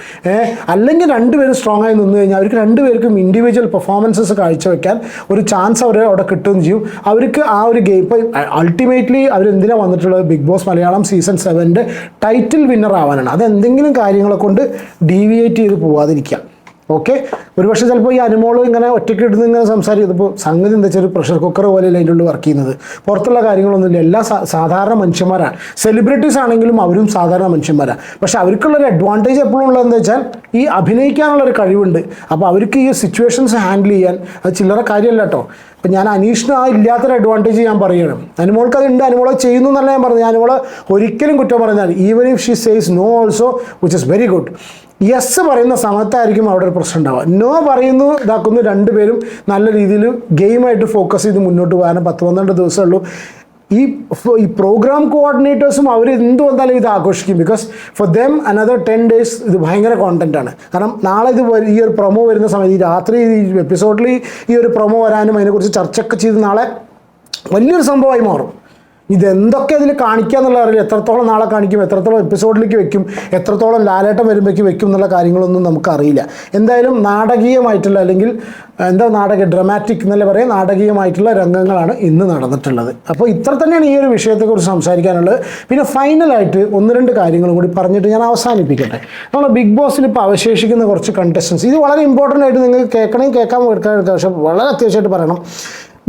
അല്ലെങ്കിൽ രണ്ടുപേരും സ്ട്രോങ് ആയി നിന്ന് കഴിഞ്ഞാൽ അവർക്ക് രണ്ടുപേർക്കും ഇൻഡിവിജ്വൽ ഇൻഡിവിജ്വൽ പെർഫോമൻസസ് കാഴ്ചവെക്കാൻ ഒരു ചാൻസ് അവർ അവിടെ കിട്ടുകയും ചെയ്യും. അവർക്ക് ആ ഒരു ഗെയിം ഇപ്പോൾ അൾട്ടിമേറ്റ്ലി അവരെന്തിനാണ് വന്നിട്ടുള്ളത്? ബിഗ് ബോസ് മലയാളം സീസൺ സെവന്റെ ടൈറ്റിൽ വിന്നർ ആവാനാണ്. അത് എന്തെങ്കിലും കാര്യങ്ങളെ കൊണ്ട് ഡീവിയേറ്റ് ചെയ്ത് പോവാതിരിക്കുക ഓക്കെ ഒരുപക്ഷെ ചിലപ്പോൾ ഈ അനുമോൾ ഇങ്ങനെ ഒറ്റയ്ക്ക് ഇടുന്ന ഇങ്ങനെ സംസാരിച്ചപ്പോൾ സംഗതി എന്താ വെച്ചാൽ ഒരു പ്രഷർ കുക്കർ പോലെയല്ല അതിന്റെ ഉള്ളിൽ വർക്ക് ചെയ്യുന്നത്. പുറത്തുള്ള കാര്യങ്ങളൊന്നുമില്ല. എല്ലാ സാധാരണ മനുഷ്യന്മാരാണ്. സെലിബ്രിറ്റീസ് ആണെങ്കിലും അവരും സാധാരണ മനുഷ്യന്മാരാണ് പക്ഷെ അവർക്കുള്ളൊരു അഡ്വാന്റേജ് എപ്പോഴും ഉള്ളതെന്ന് വെച്ചാൽ ഈ അഭിനയിക്കാനുള്ളൊരു കഴിവുണ്ട്. അപ്പോൾ അവർക്ക് ഈ സിറ്റുവേഷൻസ് ഹാൻഡിൽ ചെയ്യാൻ അത് ചില്ലറ കാര്യമല്ല കേട്ടോ. ഇപ്പം ഞാൻ അനീഷിന് ആ ഇല്ലാത്തൊരു അഡ്വാന്റേജ് ഞാൻ പറയുകയാണ്. അനുമോൾക്ക് അതുണ്ട് അനുമോളെ ചെയ്യുന്നു എന്നല്ല ഞാൻ പറഞ്ഞു അനുമോളെ ഒരിക്കലും കുറ്റം പറഞ്ഞാൽ even if she says no also which is very good yes പറയുന്ന സമയത്തായിരിക്കും അവിടെ ഒരു പ്രശ്നം ഉണ്ടാവുക. നോ പറയുന്നു ഇതാക്കുന്നു രണ്ടുപേരും നല്ല രീതിയിൽ ഗെയിമായിട്ട് ഫോക്കസ് ചെയ്ത് മുന്നോട്ട് പോകാനും പത്ത് പന്ത്രണ്ട് ദിവസമേ ഉള്ളൂ. ഈ ഈ പ്രോഗ്രാം കോർഡിനേറ്റേഴ്സും അവർ എന്ത് വന്നാലും ഇത് ആഘോഷിക്കും. Because for them another ten days ഇത് ഭയങ്കര കോണ്ടന്റ് ആണ്. കാരണം നാളെ ഇത് ഈ ഒരു പ്രൊമോ വരുന്ന സമയത്ത് ഈ രാത്രി ഈ എപ്പിസോഡിൽ ഈ ഒരു പ്രൊമോ വരാനും അതിനെക്കുറിച്ച് ചർച്ചയൊക്കെ ചെയ്ത് നാളെ വലിയൊരു സംഭവമായി മാറും. ഇതെന്തൊക്കെ അതിൽ കാണിക്കുക എന്നുള്ള അറിയില്ല എത്രത്തോളം നാളെ കാണിക്കും എത്രത്തോളം എപ്പിസോഡിലേക്ക് വെക്കും എത്രത്തോളം ലാലേട്ടം വരുമ്പോഴേക്ക് വെക്കും എന്നുള്ള കാര്യങ്ങളൊന്നും നമുക്കറിയില്ല. എന്തായാലും നാടകീയമായിട്ടുള്ള അല്ലെങ്കിൽ എന്താ നാടക? ഡ്രമാറ്റിക് എന്നല്ലേ പറയാം നാടകീയമായിട്ടുള്ള രംഗങ്ങളാണ് ഇന്ന് നടന്നിട്ടുള്ളത്. അപ്പോൾ ഇത്ര തന്നെയാണ് ഈ ഒരു വിഷയത്തെക്കുറിച്ച് സംസാരിക്കാനുള്ളത്. പിന്നെ ഫൈനലായിട്ട് ഒന്ന് രണ്ട് കാര്യങ്ങളും കൂടി പറഞ്ഞിട്ട് ഞാൻ അവസാനിപ്പിക്കട്ടെ. നമ്മൾ ബിഗ് ബോസിൽ ഇപ്പോൾ അവശേഷിക്കുന്ന കുറച്ച് കണ്ടസ്റ്റൻസ് ഇത് വളരെ ഇമ്പോർട്ടന്റ് ആയിട്ട് നിങ്ങൾക്ക് കേൾക്കണമെങ്കിൽ കേൾക്കാൻ കേൾക്കാൻ പക്ഷേ വളരെ അത്യാവശ്യമായിട്ട് പറയണം.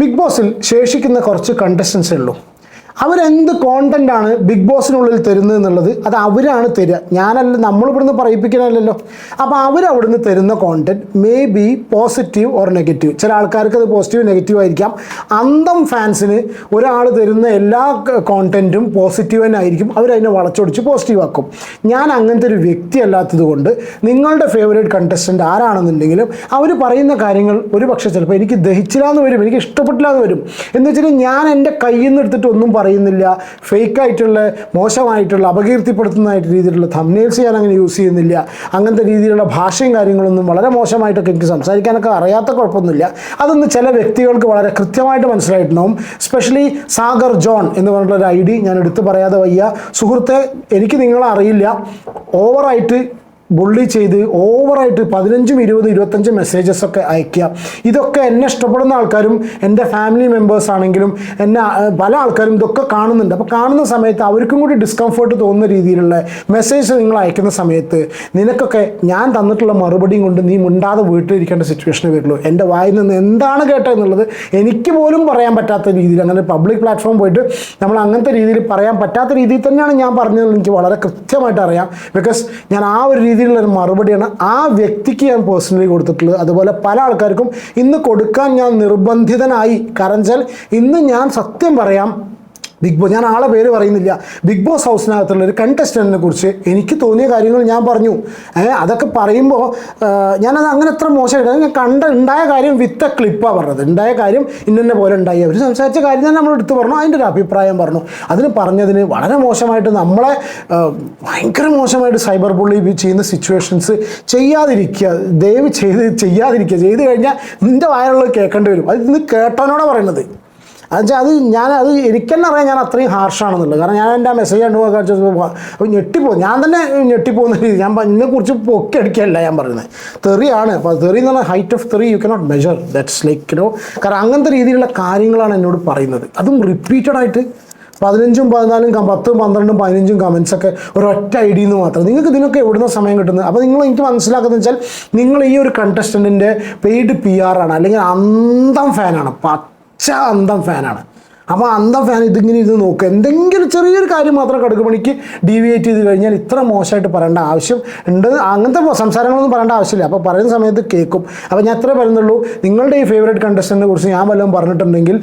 ബിഗ് ബോസിൽ ശേഷിക്കുന്ന കുറച്ച് കണ്ടസ്റ്റൻസേ ഉള്ളൂ. അവരെന്ത് കോണ്ടന്റ് ആണ് ബിഗ് ബോസിനുള്ളിൽ തരുന്നത് എന്നുള്ളത് അത് അവരാണ് തരിക. ഞാനല്ല നമ്മൾ ഇവിടുന്ന് പറയിപ്പിക്കണമല്ലോ അപ്പോൾ അവരവിടുന്ന് തരുന്ന content may be positive or negative ചില ആൾക്കാർക്ക് അത് പോസിറ്റീവ് നെഗറ്റീവ് ആയിരിക്കാം. അന്തം ഫാൻസിന് ഒരാൾ തരുന്ന എല്ലാ കോണ്ടന്റും പോസിറ്റീവ് തന്നെ ആയിരിക്കും. അവരതിനെ വളച്ചൊടിച്ച് പോസിറ്റീവ് ആക്കും. ഞാൻ അങ്ങനത്തെ ഒരു വ്യക്തി അല്ലാത്തത് കൊണ്ട് നിങ്ങളുടെ ഫേവറേറ്റ് കണ്ടസ്റ്റന്റ് ആരാണെന്നുണ്ടെങ്കിലും അവർ പറയുന്ന കാര്യങ്ങൾ ഒരു പക്ഷേ ചിലപ്പോൾ എനിക്ക് ദഹിച്ചില്ല എന്ന് വരും എനിക്ക് ഇഷ്ടപ്പെട്ടില്ല എന്ന് വരും. എന്ന് വെച്ചാൽ ഞാൻ എന്റെ കയ്യിൽ നിന്ന് എടുത്തിട്ട് ഒന്നും പറയുന്നില്ല. ഫേക്ക് ആയിട്ടുള്ള മോശമായിട്ടുള്ള അപകീർത്തിപ്പെടുത്തുന്നതായിട്ട് രീതിയിലുള്ള തമ്നേൽസ് ഞാൻ അങ്ങനെ യൂസ് ചെയ്യുന്നില്ല. അങ്ങനത്തെ രീതിയിലുള്ള ഭാഷയും കാര്യങ്ങളൊന്നും വളരെ മോശമായിട്ടൊക്കെ എനിക്ക് സംസാരിക്കാനൊക്കെ അറിയാത്ത കുഴപ്പമൊന്നുമില്ല. അതൊന്ന് ചില വ്യക്തികൾക്ക് വളരെ കൃത്യമായിട്ട് മനസ്സിലായിട്ടുണ്ടാവും. സ്പെഷ്യലി സാഗർ ജോൺ എന്ന് പറഞ്ഞിട്ടുള്ള ഒരു ഐ ഡി ഞാൻ എടുത്തു പറയാതെ വയ്യ. സുഹൃത്തെ എനിക്ക് നിങ്ങളെ അറിയില്ല. ഓവറായിട്ട് ബുള്ളി ചെയ്ത് ഓവറായിട്ട് പതിനഞ്ചും ഇരുപതും ഇരുപത്തഞ്ചും മെസ്സേജസ് ഒക്കെ അയക്കുക ഇതൊക്കെ എന്നെ ഇഷ്ടപ്പെടുന്ന ആൾക്കാരും എന്റെ ഫാമിലി മെമ്പേഴ്സ് ആണെങ്കിലും എന്നെ പല ആൾക്കാരും ഇതൊക്കെ കാണുന്നുണ്ട്. അപ്പോൾ കാണുന്ന സമയത്ത് അവർക്കും കൂടി ഡിസ്കംഫേർട്ട് തോന്നുന്ന രീതിയിലുള്ള മെസ്സേജ് നിങ്ങൾ അയക്കുന്ന സമയത്ത് നിനക്കൊക്കെ ഞാൻ തന്നിട്ടുള്ള മറുപടിയും കൊണ്ട് നീ മുണ്ടാതെ വീട്ടിലിരിക്കേണ്ട സിറ്റുവേഷന് വരുള്ളൂ എന്റെ വായിൽ നിന്ന് എന്താണ് കേട്ടതെന്നുള്ളത് എനിക്ക് പോലും പറയാൻ പറ്റാത്ത രീതിയിൽ അങ്ങനെ പബ്ലിക് പ്ലാറ്റ്ഫോം പോയിട്ട് നമ്മൾ അങ്ങനത്തെ രീതിയിൽ പറയാൻ പറ്റാത്ത രീതിയിൽ തന്നെയാണ് ഞാൻ പറഞ്ഞത് എനിക്ക് വളരെ കൃത്യമായിട്ട് അറിയാം. ബിക്കോസ് ഞാൻ ആ ഒരു രീതിയിലുള്ള ഒരു മറുപടിയാണ് ആ വ്യക്തിക്ക് ഞാൻ പേഴ്സണലി കൊടുത്തിട്ടുള്ളത്. അതുപോലെ പല ആൾക്കാർക്കും ഇന്ന് കൊടുക്കാൻ ഞാൻ നിർബന്ധിതനായി. കാരണം ഇന്ന് ഞാൻ സത്യം പറയാം. ബിഗ് ബോസ് ഞാൻ ആളെ പേര് പറയുന്നില്ല. ബിഗ് ബോസ് ഹൗസിനകത്തുള്ള ഒരു കണ്ടസ്റ്റന്റിനെ കുറിച്ച് എനിക്ക് തോന്നിയ കാര്യങ്ങൾ ഞാൻ പറഞ്ഞു. അതൊക്കെ പറയുമ്പോൾ ഞാനത് അങ്ങനെ എത്ര മോശമായിട്ട് ഞാൻ കണ്ട ഉണ്ടായ കാര്യം വിത്ത് എ ക്ലിപ്പാണ് പറഞ്ഞത്. ഉണ്ടായ കാര്യം ഇന്നെ പോലെ ഉണ്ടായി. അവർ സംസാരിച്ച കാര്യം തന്നെ നമ്മൾ എടുത്തു പറഞ്ഞു. അതിന്റെ ഒരു അഭിപ്രായം പറഞ്ഞു. അതിന് പറഞ്ഞതിന് വളരെ മോശമായിട്ട് നമ്മളെ ഭയങ്കര മോശമായിട്ട് സൈബർ ബുള്ളി ചെയ്യുന്ന സിറ്റുവേഷൻസ് ചെയ്യാതിരിക്കുക. ദയവ് ചെയ്ത് ചെയ്യാതിരിക്കുക. ചെയ്ത് കഴിഞ്ഞാൽ നിന്റെ വായനുള്ളത് കേൾക്കേണ്ടി വരും. അത് ഇന്ന് കേട്ടവനോടെ പറയുന്നത് എന്നുവെച്ചാൽ അത് ഞാൻ അത് എനിക്കെന്നെ അറിയാം ഞാൻ അത്രയും ഹാർഷാണെന്നുള്ളത്. കാരണം ഞാൻ എന്റെ ആ മെസ്സേജ് കണ്ടു അപ്പോൾ ഞെട്ടിപ്പോ ഞാൻ തന്നെ ഞെട്ടിപ്പോകുന്ന രീതി. ഞാൻ ഇതിനെക്കുറിച്ച് പൊക്കി അടിക്കുകയല്ല ഞാൻ പറയുന്നത് തെറിയാണ് അപ്പോൾ തെറി എന്ന് പറഞ്ഞാൽ ഹൈറ്റ് ഓഫ് തെറി you cannot measure that's like no കാരണം അങ്ങനത്തെ രീതിയിലുള്ള കാര്യങ്ങളാണ് എന്നോട് പറയുന്നത്. അതും റിപ്പീറ്റഡ് ആയിട്ട് പതിനഞ്ചും പതിനാലും പത്തും പന്ത്രണ്ടും പതിനഞ്ചും കമൻസൊക്കെ ഒരൊറ്റ ഐ ഡിയിൽ നിന്ന് മാത്രം. നിങ്ങൾക്ക് ഇതിനൊക്കെ എവിടുന്ന സമയം കിട്ടുന്നത്? അപ്പോൾ നിങ്ങൾ എനിക്ക് മനസ്സിലാക്കുന്നത് വെച്ചാൽ നിങ്ങൾ ഈ ഒരു കണ്ടസ്റ്റന്റിന്റെ പെയ്ഡ് പി ആർ ആണ്. അല്ലെങ്കിൽ അന്തം ഫാനാണ് പച്ച അന്തം ഫാനാണ്. അപ്പോൾ അന്ത ഫാൻ ഇതിങ്ങനെ ഇരുന്ന് നോക്കുക എന്തെങ്കിലും ചെറിയൊരു കാര്യം മാത്രം കടുകുമണിക്ക് ഡീവിയേറ്റ് ചെയ്ത് കഴിഞ്ഞാൽ ഇത്ര മോശമായിട്ട് പറയേണ്ട ആവശ്യം ഉണ്ട്. അങ്ങനത്തെ സംസാരങ്ങളൊന്നും പറയേണ്ട ആവശ്യമില്ല. അപ്പോൾ പറയുന്ന സമയത്ത് കേൾക്കും അപ്പോൾ ഞാൻ എത്ര പറയുന്നുള്ളൂ. നിങ്ങളുടെ ഈ ഫേവറേറ്റ് കണ്ടസ്റ്റന്റിനെ കുറിച്ച് ഞാൻ വല്ലതും പറഞ്ഞിട്ടുണ്ടെങ്കിൽ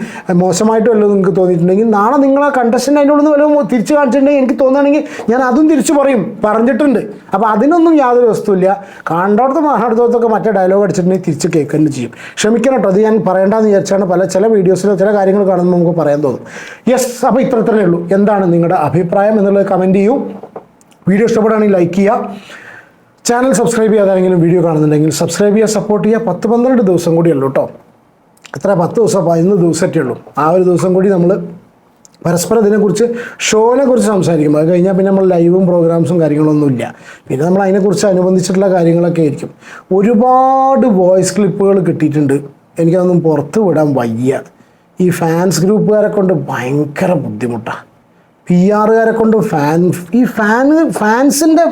മോശമായിട്ട് വല്ലതും നിങ്ങൾക്ക് തോന്നിയിട്ടുണ്ടെങ്കിൽ നാളെ നിങ്ങൾ ആ കണ്ടസ്റ്റന്റ് അതിന്റെ വല്ലതും തിരിച്ച് കാണിച്ചിട്ടുണ്ടെങ്കിൽ എനിക്ക് തോന്നുകയാണെങ്കിൽ ഞാൻ അതും തിരിച്ച് പറയും. പറഞ്ഞിട്ടുണ്ട്. അപ്പോൾ അതിനൊന്നും യാതൊരു വസ്തുവില്ല. കണ്ടോടത്ത് മഹാടത്തോടത്തൊക്കെ മറ്റേ ഡയലോഗ് അടിച്ചിട്ടുണ്ടെങ്കിൽ തിരിച്ച് കേൾക്കുകയും ചെയ്യും. ക്ഷമിക്കണം കേട്ടോ. അത് ഞാൻ പറയേണ്ടെന്ന് വിചാരിച്ചാണ് പല ചില വീഡിയോസിലോ ചില കാര്യങ്ങൾ കാണുമ്പോൾ നമുക്ക് പറയാൻ തോന്നും. യെസ് അപ്പോൾ ഇത്ര തന്നെ ഉള്ളൂ. എന്താണ് നിങ്ങളുടെ അഭിപ്രായം എന്നുള്ളത് കമന്റ് ചെയ്യൂ. വീഡിയോ ഇഷ്ടപ്പെടുകയാണെങ്കിൽ ലൈക്ക് ചെയ്യുക. ചാനൽ സബ്സ്ക്രൈബ് ചെയ്യാതാരെങ്കിലും വീഡിയോ കാണുന്നുണ്ടെങ്കിൽ സബ്സ്ക്രൈബ് ചെയ്യുക സപ്പോർട്ട് ചെയ്യുക. പത്ത് പന്ത്രണ്ട് ദിവസം കൂടിയുള്ളൂ കേട്ടോ എത്ര? പത്ത് ദിവസം പതിനൊന്ന് ദിവസമൊക്കെ ഉള്ളൂ. ആ ഒരു ദിവസം കൂടി നമ്മൾ പരസ്പരം ഇതിനെക്കുറിച്ച് ഷോനെ കുറിച്ച് സംസാരിക്കും. അത് കഴിഞ്ഞാൽ പിന്നെ നമ്മൾ ലൈവും പ്രോഗ്രാംസും കാര്യങ്ങളൊന്നുമില്ല. പിന്നെ നമ്മൾ അതിനെക്കുറിച്ച് അനുബന്ധിച്ചിട്ടുള്ള കാര്യങ്ങളൊക്കെ ആയിരിക്കും. ഒരുപാട് വോയിസ് ക്ലിപ്പുകൾ കിട്ടിയിട്ടുണ്ട്. എനിക്കതൊന്നും പുറത്ത് വിടാൻ വയ്യ. ഈ ഫാൻസ് ഗ്രൂപ്പുകാരെ കൊണ്ട് ഭയങ്കര ബുദ്ധിമുട്ടാണ് പി ആറുകാരെ കൊണ്ട് ഫാൻ ഈ ഫാൻ ഫാൻസിന്റെ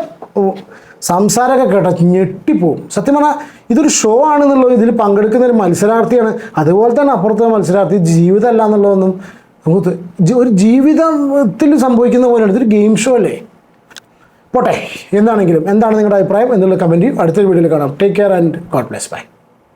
സംസാരമൊക്കെ കേട്ടാൽ ഞെട്ടിപ്പോവും. സത്യം പറഞ്ഞാൽ ഇതൊരു ഷോ ആണെന്നുള്ളത് ഇതിൽ പങ്കെടുക്കുന്ന ഒരു മത്സരാർത്ഥിയാണ്. അതുപോലെ തന്നെ അപ്പുറത്തെ മത്സരാർത്ഥി ജീവിതമല്ല എന്നുള്ളതൊന്നും നമുക്ക് ഒരു ജീവിതത്തിൽ സംഭവിക്കുന്ന പോലെയാണ് ഇതൊരു ഗെയിം ഷോ അല്ലേ? പോട്ടെ എന്താണെങ്കിലും എന്താണ് നിങ്ങളുടെ അഭിപ്രായം എന്നുള്ള കമന്റ് അടുത്തൊരു വീഡിയോയിൽ കാണാം. Take care and God bless bye